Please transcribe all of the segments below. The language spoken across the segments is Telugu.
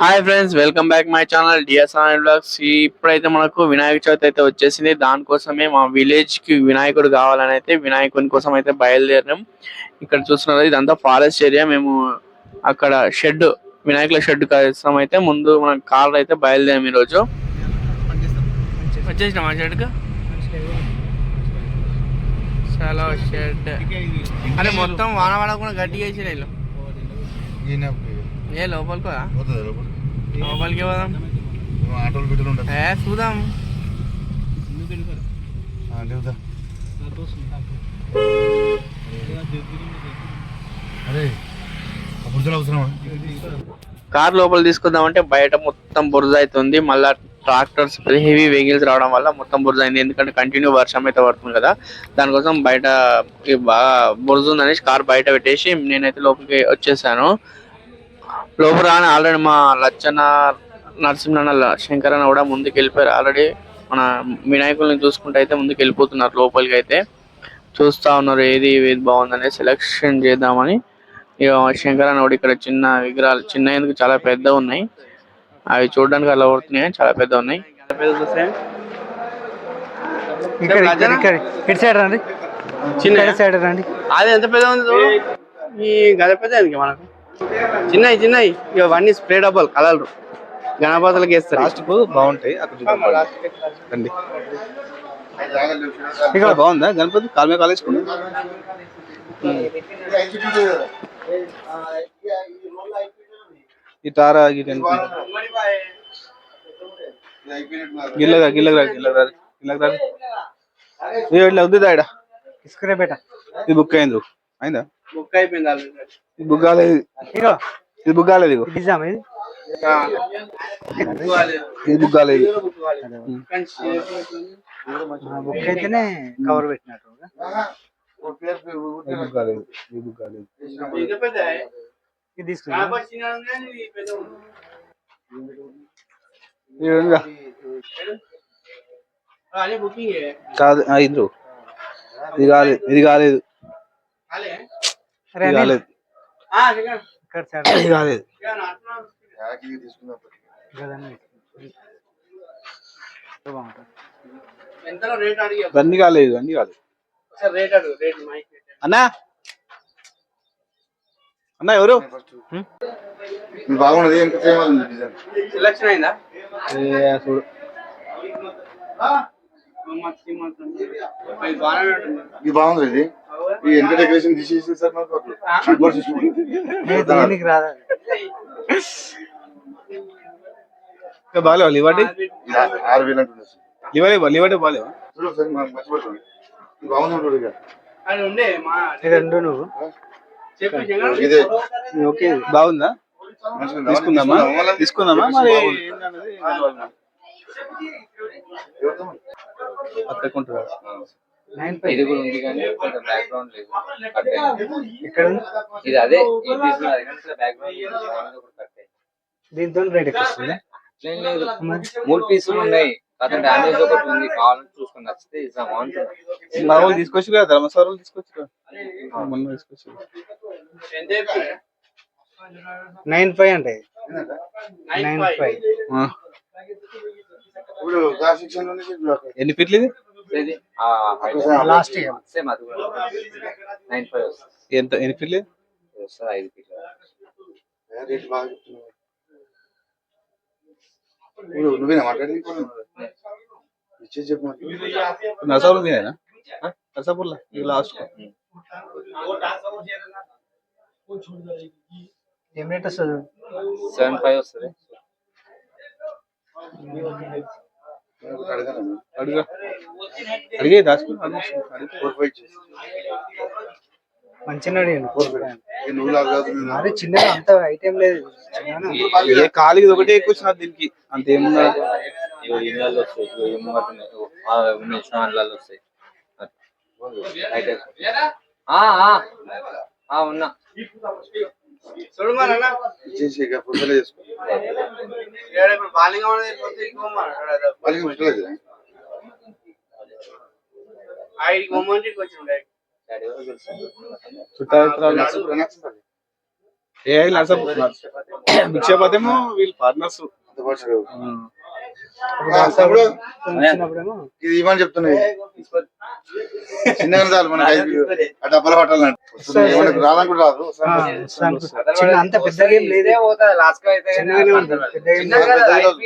Hi friends welcome back my channel DSR blogs ఇప్పుడైతే మనకు వినాయక చవితి అయితే వచ్చేసింది. దానికోసమే మా విలేజ్కి వినాయకుడు కావాలని అయితే వినాయకుని కోసం అయితే బయలుదేరినాం ఇక్కడ చూస్తున్నారు ఇదంతా ఫారెస్ట్ ఏరియా మేము అక్కడ షెడ్ వినాయకుల షెడ్ కోసం అయితే ముందు మన కార్ అయితే బయలుదేరాం ఈరోజు. వచ్చేసినాం ఆ షెడ్కి చాలా షెడ్ అరే మొత్తం వాన పడకుండా గట్టి చేసిన వీళ్ళు. ఏ లోపలికి పోదా? లోపలికి. పోదాం. ఆటోలు బిడ్డలు ఏ చూద్దాం. అరే కార్ లోపల తీసుకుందామంటే బయట మొత్తం బురద అవుతుంది మళ్ళా ట్రాక్టర్స్ హెవీ వెహికల్స్ రావడం వల్ల మొత్తం బురద అయింది. ఎందుకంటే కంటిన్యూ వర్షం అయితే పడుతుంది కదా. దానికోసం బయట బాగా బురద ఉందనేసి కార్ బయట పెట్టేసి నేనైతే లోపలికి వచ్చేసాను. లోపల రాని ఆల్రెడీ మా లచ్చన్న నరసింహన్న శంకరన్న కూడా ముందుకు వెళ్ళిపోయారు ఆల్రెడీ మన వినాయకుల్ని చూసుకుంటే అయితే ముందుకు వెళ్ళిపోతున్నారు లోపలికి అయితే. చూస్తా ఉన్నారు ఏది ఏది బాగుందనే సెలెక్షన్ చేద్దామని. ఇక శంకరన్న కూడా ఇక్కడ చిన్న విగ్రహాలు చిన్న ఎందుకు చాలా పెద్ద ఉన్నాయి. అవి చూడడానికి అలా పడుతున్నాయి? చాలా పెద్ద ఉన్నాయి. ఇక్కడ ఇక్కడ ఇక్కడ ఇటు సైడ్ రండి. చిన్న సైడ్ రండి. అది ఎంత పెద్ద ఉంది. ఈ గద పెద్ద మనకు? చిన్నవి చిన్నవి. ఇవన్నీ స్ప్రే డబ్బాలు కలర్లు. గణపతులకు వేస్తారు ప్లాస్టిక్ బాగుంటాయి. రండి. ఇక్కడ బాగుందా? గణపతి కాలమే కాలేజ్ ఈ తారా గిల్లగా గిల్లగా గిల్లగా గిల్లగా ఏ ఇట్లా ఉంది దాడ ఇసుకురే బేట. ఇది బుక్ అయింది. అయిందా? బుక్ అయిపోయింది already. ఇది బుక్ కాలేదు ఇగో ఇది బుక్ కాలేదు ఇగో నిజాం ఇది ఆ. Book కాలేదు. ఇది బుక్ కాలేదు Book కాలేదు. కానీ బుక్ అయితేనే కవర్ పెట్టినట్టు ఇది బుక్ కాలేదు ఇది బుక్ కాలేదు ఇది పెద్ద. ఇది తీసుకున్నా గణపతి చిన్న ఉంది కానీ ఇది పెద్ద ఉంది. ఇది ఉందిగా. ఆ, అదే బుకింగ్ కాదు ఆ, ఇది ఇది కాలేదు ఇది కాలేదు కాలే అరే ఇది అనిల్, కాలేదు. కాలేదు. అన్ని కాలేదు అన్ని కాలేదు. అన్నా? అన్న ఎవరు? బాగున్నది ఎంత ఫేమస్ ఉంది డిజైన్? సెలక్షన్ అయిందా? ఏ, చూడు. ఇది బాగుంది ఇది. ఈ ఎంత డెకరేషన్ తీసేసి సార్ నాకు షీట్ బోర్డ్ సిస్టమ్ ఏ, దీనికి రాదా బాగాలేవా ఆరు వేలు సార్. బాగాలేవా? సార్ మర్చిపోతుంది బాగుంది రెండు నువ్వు. ఇదే. ఓకే బాగుందా. తీసుకుందామా? తీసుకుందామా? మరి నైన్ ఫైవ్ ఇది కూడా ఉంది కానీ కొంచెం బ్యాక్గ్రౌండ్ లేదు. కట్. ఇక్కడ. ఇది అదే ఈ పీస్లో అది కానీ బ్యాక్గ్రౌండ్ కట్ దీంతో రేట్ ఎక్కువ లేదు మూడు పీసులు ఉన్నాయి. అతను డామేజ్ ఒకటి ఉంది. కావాలని చూసుకొని నచ్చితే ఇస్తాం అంటున్నాను మా వాళ్ళు తీసుకొచ్చి కదా ధర్మసారాలు తీసుకొచ్చి కదా. మొన్న తీసుకొచ్చి? నైన్ ఫైవ్ అంటే? Nine five. ఇప్పుడు క్లాస్ సెక్షన్లోనే. ఎన్ని ఫీట్లు ఇది? ఇది లాస్ట్ సేమ్ అది కూడా. నైన్ ఫైవ్ వస్తుంది. ఎంత ఎన్ని ఫీట్లు వస్తుంది ఐదు ఫీట్లు రేట్ బాగా చెప్తున్నావు. నువ్వేనా మాట్లాడింది? ఇచ్చేసి చెప్పు. నరసాపురం మీదేనా? నరసాపూర్లో? ఇది లాస్ట్ ఏం రేట్ వస్తుంది? సెవెన్ ఫైవ్ వస్తుంది. అడుగు. అడిగే దాచుకో. ఫోర్ ఫైవ్ ఇచ్చేసి. మంచిగా అడిగాను చిన్నగా అంత ఐటెం లేదు. ఏ కాలికి ఒకటే ఎక్కువ దీనికి. అంత ఏమున్నా వస్తాయి. ఉన్నా. చూడు మరి అన్న. ఇచ్చేసి ఇక ఫుడ్లో చేసుకో ఏడ ఇప్పుడు బాలింగం అనేది పోతే ఇంకో మరి అక్కడ వాళ్ళకి ముట్టలేదు ఐదు గొమ్మంటికి వచ్చి ఉండే డాడీ ఎవరో తెలుసా? చుట్టాలు రిలాక్స్ రిలాక్స్ ఏ నర్సప్ భిక్షపతేమో వీళ్ళు పార్ట్నర్స్ అంత పడుచు తమ్ముడు చిన్నప్పుడేమో ఇది ఇవ్వని చెప్తున్నాయి చిన్నగా చాలు మనకి ఐదు కిలో. ఆ డబ్బలు పట్టాలంటే మనకు రాదనుకుంటే రాదు. ఆ, వస్తాను. చిన్న అంత పెద్దగా ఏం లేదు. ఇదే పోతుంది లాస్ట్ అయితే చిన్నగానే ఉంటుంది. పెద్దగా ఏం లేదు.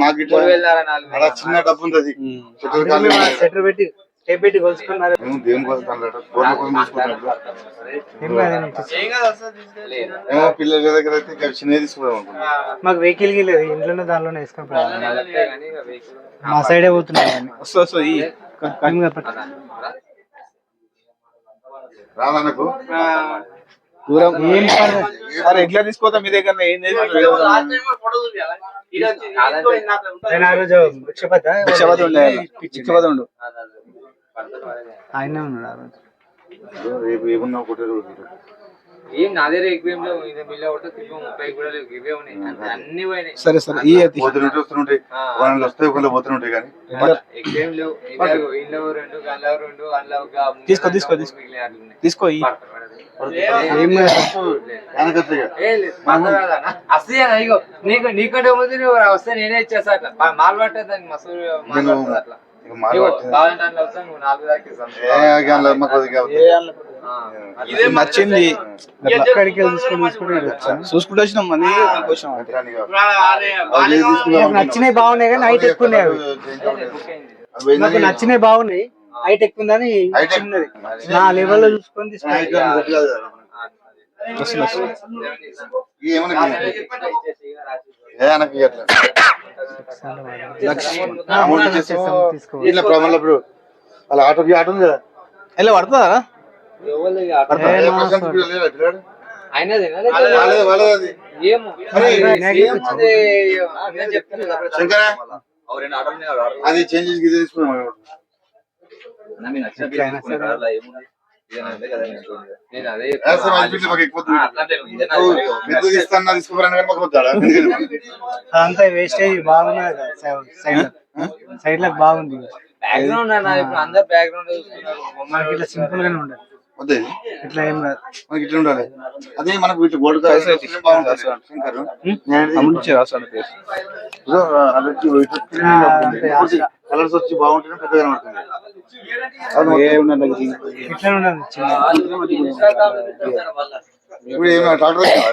మాకు ఇట్లా. చిన్న డబ్బు ఉంటుంది. చెట్టు కాళ్ళు సెటర్ పెట్టి కోసం. ఏమో పిల్లల దగ్గర అయితే చిన్నది మాకు వెహికల్కి లేదు. ఇంట్లోనే దానిలోనే వేసుకొని మా సైడే ఈ దూరం. ఏం పర్లేదు. అరే ఎట్లా తీసుకోతా మీ దగ్గర ఏం చేసి నేను ఆ రోజు భిక్షపత భిక్షపతి ఉండే భిక్షపతి ఉండు. ఆయనే ఉన్నాడు ఆ రోజు. రేపు ఏమన్నా ఒకటే రోజు ఏం ఎక్కువ లేవు ఇది బిల్లు ఒకటి తిప్పి ముప్పై కూడా లేవు ఇవే ఉన్నాయి. అంతే అన్ని పోయినాయి. సరే సరే ఈ. పోతుంటే వాళ్ళు వస్తే ఒకళ్ళు పోతుంటాయి కానీ. ఎక్కువ ఏం లేవు ఇలాగో ఇంట్లో రెండు రెండు అందులో ఒక తీసుకో, తీసుకో, తీసుకో. ఈ. నీకంటే ముందు నువ్వు వస్తే నేనే ఇచ్చేస్తా అట్లా. మాల్ పడుతుంది అట్లా. నచ్చింది. చూసుకుంటూ వచ్చినాం నాకు నచ్చినవి బాగున్నాయి కానీ హైట్ ఎక్కువ ఉన్నాయి నాకు? నచ్చినవి బాగున్నాయి. హైట్ ఎక్కువ. ఉందని నా లెవెల్లో చూసుకొని తీసుకుని ఇట్లా ప్రమాణాలు ఇప్పుడు వాళ్ళ ఆటో ఆటో ఉంది కదా. ఎలా పడుతుందా అది ఏమో. అరే, ఏముంది నేను చెప్తున్నా. కదా. శంకరా అది చేంజ్ చేసి ఇది తీసుకున్నాం. నేను అదే అదంతా వేస్టేజ్ బాగున్నది కదా సైడ్ సైడ్లకు బాగుంది. బ్యాక్గ్రౌండ్ అన్న ఇప్పుడు అందరు బ్యాక్గ్రౌండ్ చూస్తున్నారు. మనకి ఇట్లా సింపుల్ గానే ఉండదు ఇది. ఇట్లా ఏం కాదు. మనకి ఇట్లా ఉండాలి. అదే మనకు ఇట్లా గోల్డ్ అది. కలర్స్ వచ్చి బాగుంటేనే పెద్దగా కనబడుతుంది. అది ఇప్పుడు ఏమి ట్రాక్టర్ వచ్చినావా?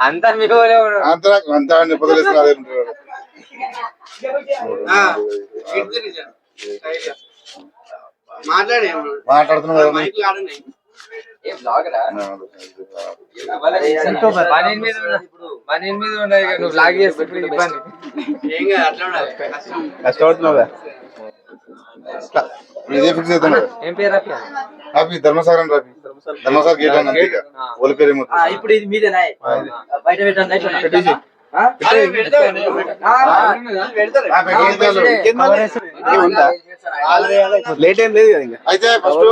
అంతా మీ ఊరే ఉన్నాడు. అంత అంత పొదలేసిన అదే ఉంటాడు మాట్లాడుతున్నాం కదా ఏ బ్లాగరా? ఆ, పని మీద ఉన్నా. పని మీద ఉన్నాయి ఇక నువ్వు బ్లాగ్ చేస్తే ఇబ్బంది. కష్టపడుతున్నావు కదా ఇదే ఫిక్స్ అవుతాను ఏం పేరు అక్క రాపి ధర్మసాగరం ధర్మసాగర్ గేట్ ఇక. పేరు ఇప్పుడు ఇది మీదేనా? బయట పెట్టండి లేట్ ఏం లేదు కదా ఇంకా. అయితే ఫస్ట్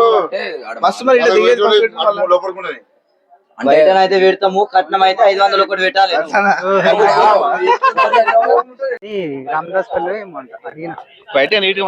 మస్తు మరి ఇట్లా లోపడుకున్నది బయటనైతే పెడతాము కట్నం అయితే ఐదు వందలు ఒకటి పెట్టాలి. రామదాస్ బయట నీట్గా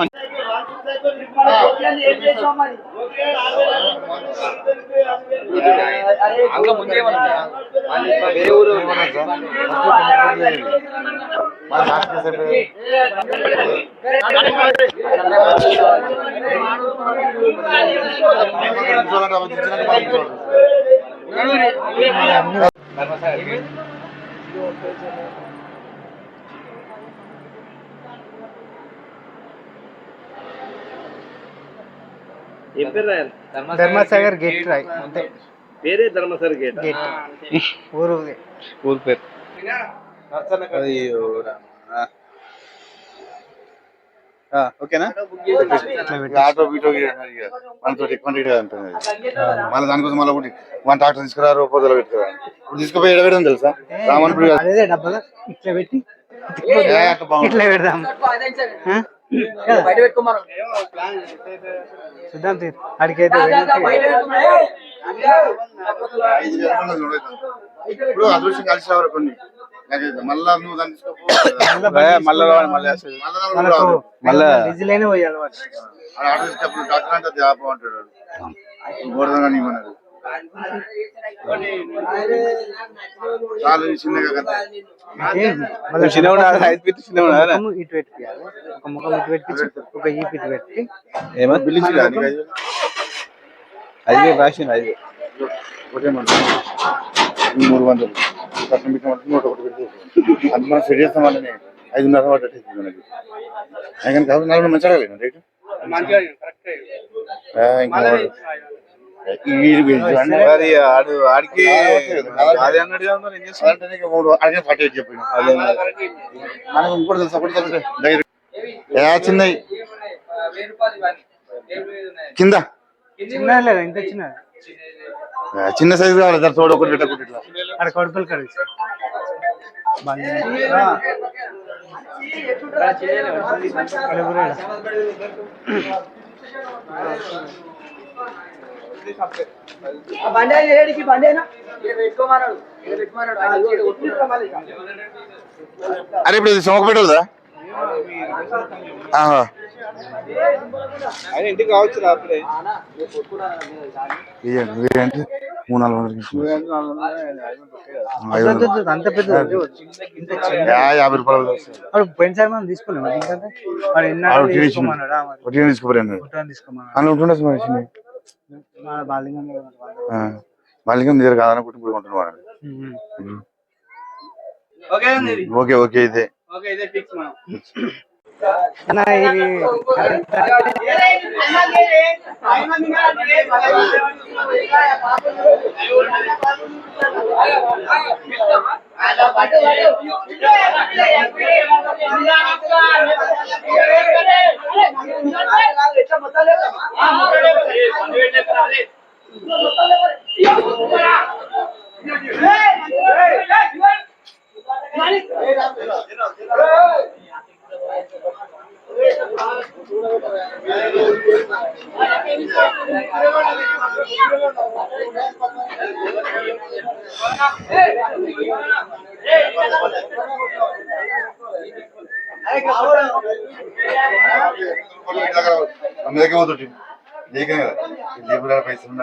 ధర్మసాగర్ గేట్ రాయి అంతే. వేరే ధర్మసరి గేట్? గేట్. ఊరు ఊరు పేరు. ఆ, ఓకేనా? ఆటో బీటో మనతో రేట్ అంటుంది మళ్ళీ దానికోసం మళ్ళీ ఒకటి మన ట్రాక్టర్ తీసుకురారు పొద్దుల పెట్టుకురా ఇప్పుడు తీసుకుపోయి ఎడబెడదాం తెలుసా? కాదు. అదే డబ్బా ఇట్లా పెట్టి. ఇట్లా పెడదాం. చూద్దాం తీరు. అడిగైతే రూపాయలు. ఇప్పుడు అదృష్టం కలిసి రావాలి కొన్ని. మళ్ళా నువ్వు మళ్ళా డాక్టర్ అంటే అది ఆపం అంటాడు వాడు. గోడదగా నీమన్నది చాలు చిన్నగా కదా ఐదు? ముఖం ఇటు పెట్టియాలి ఒక ముఖం ఇటు పెట్టి ఒక ఈ ఇటు పెట్టి. ఏమో? నీకు ఐదు ఒకటే మూడు వందలు. పట్టణం పెట్టిన నూట ఒకటి పెట్టి అది మనం సెట్ చేస్తాం వాళ్ళని ఐదున్నర పడ్డట్టు మనకి కానీ కాదు నలుగురు మంచిగా అడగలేదు రేటు మరి ఆడు ఆడికి అదే అన్నాడు కదా మరి ఏం మూడు ఫార్టీ ఎయిట్ చెప్పాను అదే మనకు ఇంకోటి తెలుసు ఒకటి తెలుసు ఏ చిన్నవి కింద చిన్న లేదా ఇంత చిన్న చిన్న సైజు కావాలి దాని తోడు ఒకటి పెట్ట ఇట్లా. అక్కడ కొడుకులు మళ్ళీ? అరే ఇప్పుడు సోమక పెట్టదా ఆయన ఇంటికి కావచ్చు రాత్రి ఇయ్యండి ఇయ్యండి మూడు నాలుగు వందలకి ఇచ్చిన. ఐదు వందలు. అంత పెద్ద యా, యాభై రూపాయలు వస్తాయి. వాడు పోయినసారి మనం తీసుకున్నాం ఎందుకంటే వాడు ఆవిడ ఎన్నాడు తినేసింది. తీసుకోమన్నాడు ఆ మరి ఒకటి తీసుకుపోయి అన్నాడు ఫోటో తీసుకోమన్నాడు? అందులో ఉంటుండే మరి చిన్నవి. మన బాలింగం ఆ, మళ్ళీ దగ్గర కాదనుకుంటే ఇప్పుడు ఉంటున్నాడు వాడు. ఓకే ఓకే ఇదే. అన్న ఇది అందరికీ నీకే కదా లేబుల్ పైసలు ఉన్న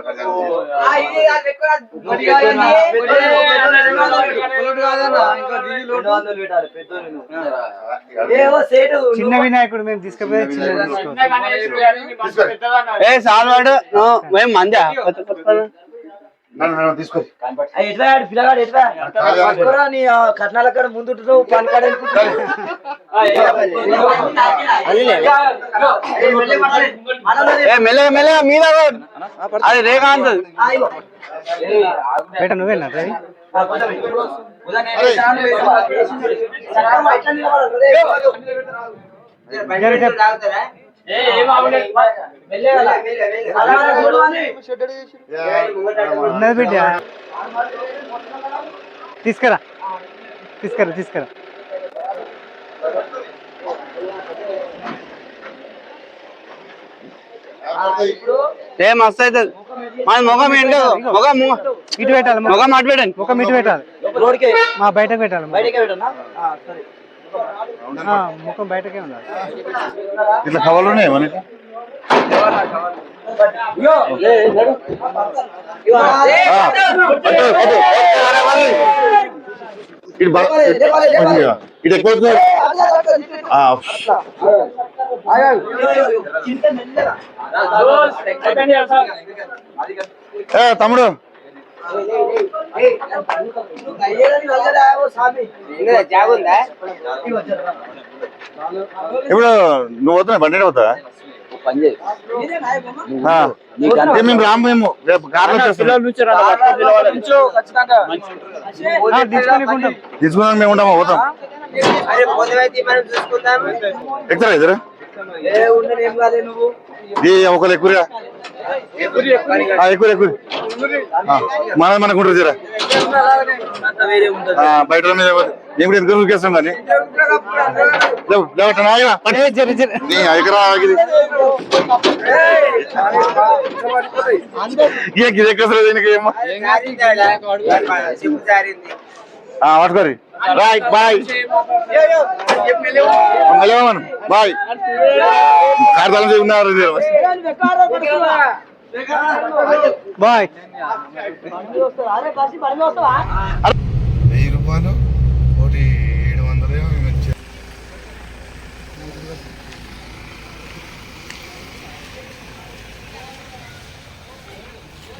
చిన్న వినాయకుడు మేము తీసుకుపోయి ఏ సాల్వాడు మేము మందా నన్ను నన్ను తీసుకో ఆ ఎట్లా పిల్లగాడు ఎట్లా నీ కట్నాల కాడ ముందు పని కాడ మెల్లగా మెల్లగా మీద అది రేఖాంత్ బయట నువ్వేనా రవి ఉన్నది బిడ్డ. తీసుకురా. తీసుకురా తీసుకురా. ఏ మస్తు అవుతుంది మన ముఖం ఏంటో? ముఖం ఇటు పెట్టాలి ముఖం. అటు పెట్టండి. ముఖం ఇటు పెట్టాలి. రోడ్కే మా బయటకు పెట్టాలి ముఖం. బయటకే ఉండాలి. ఇట్లా కవర్లు ఉన్నాయి మనకి. ఇటు ఎక్కువ తమ్ముడు. ఇప్పుడు నువ్వు పోతున్నా బండి బొమ్మ? మేము రాము మేము. రేపు కార్లో మేము ఉంటామా? పోతాం. ఎక్కుతారా ఇద్దరు? ఒకరు ఎక్కువ ఎక్కువ ఎక్కువ మన మనకు ఉంటుంది జరా అంత వేరే ఉంటది ఆ, బయట మీద నేను కూడా ఎందుకు ఊరికేస్తాం కానీ లేవు, లేవట నాయనా, పట్టు. నీ ఎకరా ఆగిది. ఇక ఇది ఏమో? పట్టుకోరి రైట్ బాయ్ లేవమను బాయ్ కార్తాలం ఉన్నారు. బాయ్ వెయ్యి రూపాయలు ఒకటి ఏడు వందలు.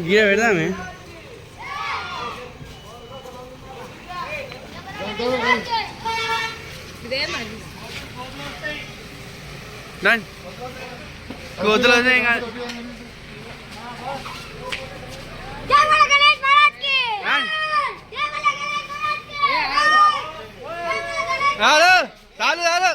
గిడ పెడదామే. బోలో గణేష్ చాలు చాలు చాలు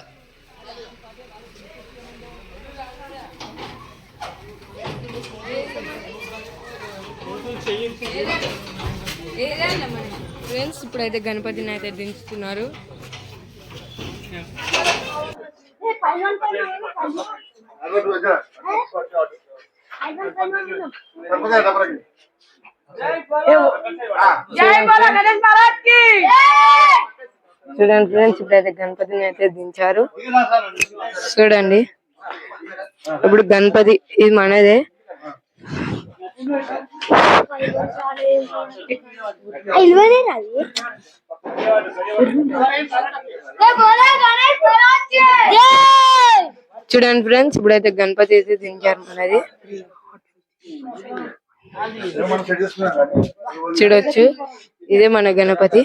ఫ్రెండ్స్ ఇప్పుడైతే గణపతిని అయితే దించుతున్నారు. చూడండి ఫ్రెండ్స్ ఇప్పుడైతే గణపతిని అయితే దించారు. చూడండి ఇప్పుడు గణపతి ఇది మనదే. చూడండి ఫ్రెండ్స్ ఇప్పుడైతే గణపతి అయితే దించారు మనది. చూడొచ్చు. ఇదే మన గణపతి.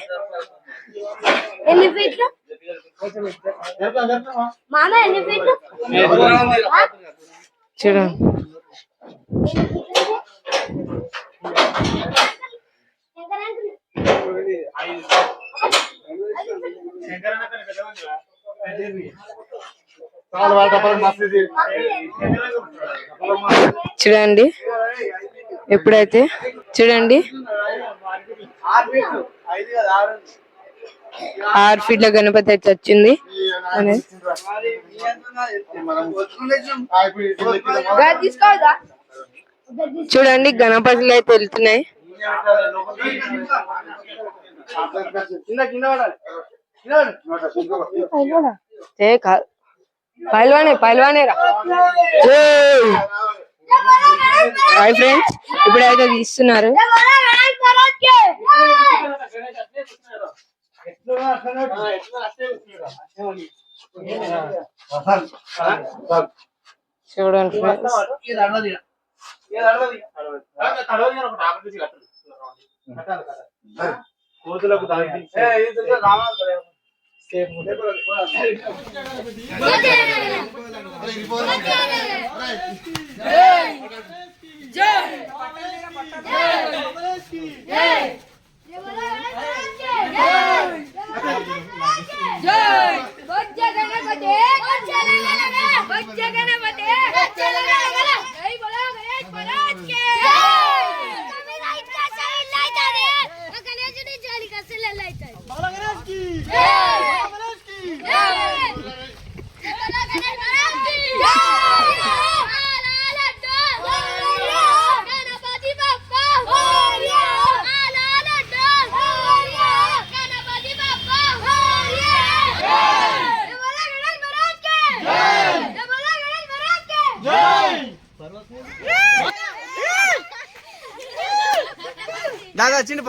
చూడండి. చూడండి. ఎప్పుడైతే చూడండి. ఆరు ఫీట్ల గణపతి అయితే వచ్చింది? తీసుకోవద్దా? చూడండి గణపతులు అయితే వెళ్తున్నాయి. ఏ కాదు పైల్వానే పైల్వానే రా. హాయ్ ఫ్రెండ్స్ ఇప్పుడైతే తీస్తున్నారు. జై బోలో గణేష్ మహారాజ్కి చూడండి. ఫ్రెండ్స్ జై బొజ్జ గణపతి బొజ్జ గణపతి బొజ్జ గణపతి బొజ్జ గణపతి జై బోలో जाली कसं लायचं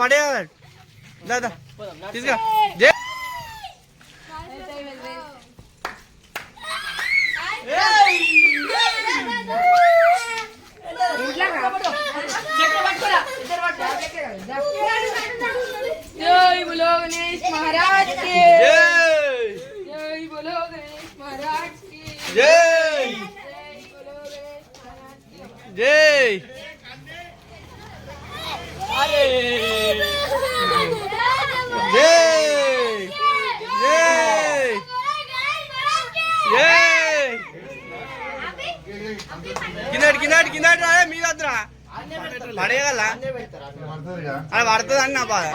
దాదా చిన్న పడే దాదా తీసుకా జై జై పడేయగల అది పడుతుంది అని నా బాధ